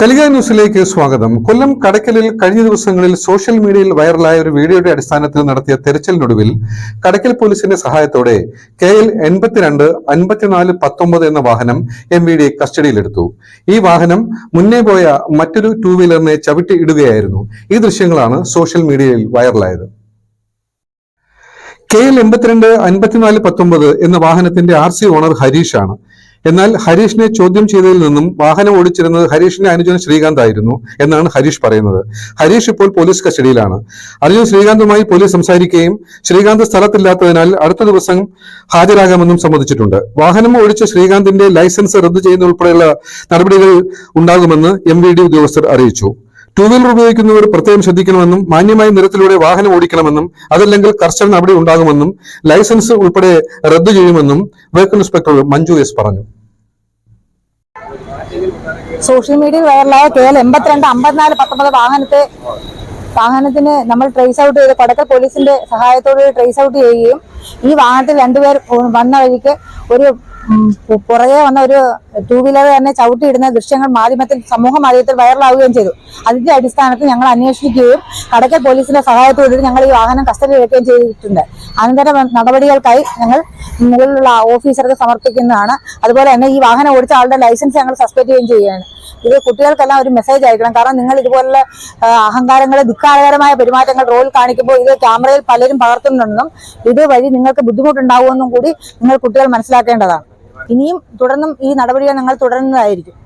കലിക ന്യൂസിലേക്ക് സ്വാഗതം. കൊല്ലം കടയ്ക്കലിൽ കഴിഞ്ഞ ദിവസങ്ങളിൽ സോഷ്യൽ മീഡിയയിൽ വൈറലായ ഒരു വീഡിയോയുടെ അടിസ്ഥാനത്തിൽ നടത്തിയ തെരച്ചിലിനൊടുവിൽ കടക്കൽ പോലീസിന്റെ സഹായത്തോടെ കെ എൽ എൺപത്തിരണ്ട് അൻപത്തിനാല് പത്തൊമ്പത് എന്ന വാഹനം എം വി ഡി കസ്റ്റഡിയിലെടുത്തു. ഈ വാഹനം മുന്നേ പോയ മറ്റൊരു ടൂ വീലറിനെ ചവിട്ടി ഇടുകയായിരുന്നു. ഈ ദൃശ്യങ്ങളാണ് സോഷ്യൽ മീഡിയയിൽ വൈറലായത്. കെ എൽ എൺപത്തിരണ്ട് അൻപത്തിനാല് പത്തൊമ്പത് എന്ന വാഹനത്തിന്റെ ആർ സി ഓണർ ഹരീഷാണ് എന്നാൽ ഹരീഷിനെ ചോദ്യം ചെയ്തതിൽ നിന്നും വാഹനം ഓടിച്ചിരുന്നത് ഹരീഷിന്റെ അനുജൻ ശ്രീകാന്ത് ആയിരുന്നു എന്നാണ് ഹരീഷ് പറയുന്നത്. ഹരീഷ് ഇപ്പോൾ പോലീസ് കസ്റ്റഡിയിലാണ്. അനുജൻ ശ്രീകാന്തുമായി പോലീസ് സംസാരിക്കുകയും ശ്രീകാന്ത് സ്ഥലത്തില്ലാത്തതിനാൽ അടുത്ത ദിവസം ഹാജരാകാമെന്നും സമ്മതിച്ചിട്ടുണ്ട്. വാഹനം ഓടിച്ച ശ്രീകാന്തിന്റെ ലൈസൻസ് റദ്ദു ചെയ്യുന്ന ഉൾപ്പെടെയുള്ള നടപടികൾ ഉണ്ടാകുമെന്ന് എം ഉദ്യോഗസ്ഥർ അറിയിച്ചു. ടൂ വീലർ ഉപയോഗിക്കുന്നവർ പ്രത്യേകം ശ്രദ്ധിക്കണമെന്നും മാന്യമായ നിരത്തിലൂടെ വാഹനം ഓടിക്കണമെന്നും അതല്ലെങ്കിൽ കർശന നടപടി ഉണ്ടാകുമെന്നും ലൈസൻസ് ഉൾപ്പെടെ റദ്ദു ചെയ്യുമെന്നും വെഹിക്കിൾ ഇൻസ്പെക്ടർ മഞ്ജു എസ് പറഞ്ഞു. സോഷ്യൽ മീഡിയയിൽ വൈറലായ കെ എൽ എൺപത്തിരണ്ട് അമ്പത്തിനാല് പത്തൊമ്പത് വാഹനത്തെ വാഹനത്തിന് നമ്മൾ ട്രേസ് ഔട്ട് ചെയ്ത് കൊടക്കൽ പോലീസിന്റെ സഹായത്തോടെ ട്രേസ് ഔട്ട് ചെയ്യുകയും ഈ വാഹനത്തിൽ രണ്ടുപേർ വന്ന വഴിക്ക് ഒരു പുറകെ വന്ന ഒരു ടു വീലർ തന്നെ ചവിട്ടിയിടുന്ന ദൃശ്യങ്ങൾ മാധ്യമത്തിൽ സമൂഹ മാധ്യമത്തിൽ വൈറലാവുകയും ചെയ്തു. അതിന്റെ അടിസ്ഥാനത്തിൽ ഞങ്ങൾ അന്വേഷിക്കുകയും കടക്കൽ പോലീസിന്റെ സഹായത്തോടെ ഞങ്ങൾ ഈ വാഹനം കസ്റ്റഡിയിലെടുക്കുകയും ചെയ്തിട്ടുണ്ട്. അനന്തര നടപടികൾക്കായി ഞങ്ങൾ മുകളിലുള്ള ഓഫീസർക്ക് സമർപ്പിക്കുന്നതാണ്. അതുപോലെ തന്നെ ഈ വാഹനം ഓടിച്ച ആളുടെ ലൈസൻസ് ഞങ്ങൾ സസ്പെൻഡ് ചെയ്യുകയും ചെയ്യുകയാണ്. ഇത് കുട്ടികൾക്കെല്ലാം ഒരു മെസ്സേജ് അയക്കണം കാരണം നിങ്ങൾ ഇതുപോലുള്ള അഹങ്കാരങ്ങൾ ധിക്കാരകരമായ പെരുമാറ്റങ്ങൾ റോഡിൽ കാണിക്കുമ്പോൾ ഇത് ക്യാമറയിൽ പലരും പകർത്തുന്നുണ്ടെന്നും ഇത് വഴി നിങ്ങൾക്ക് ബുദ്ധിമുട്ടുണ്ടാവുമെന്നും കൂടി നിങ്ങൾ കുട്ടികൾ മനസ്സിലാക്കേണ്ടതാണ്. ഇനിയും തുടർന്നും ഈ നടപടികൾ ഞങ്ങൾ തുടരുന്നതായിരിക്കും.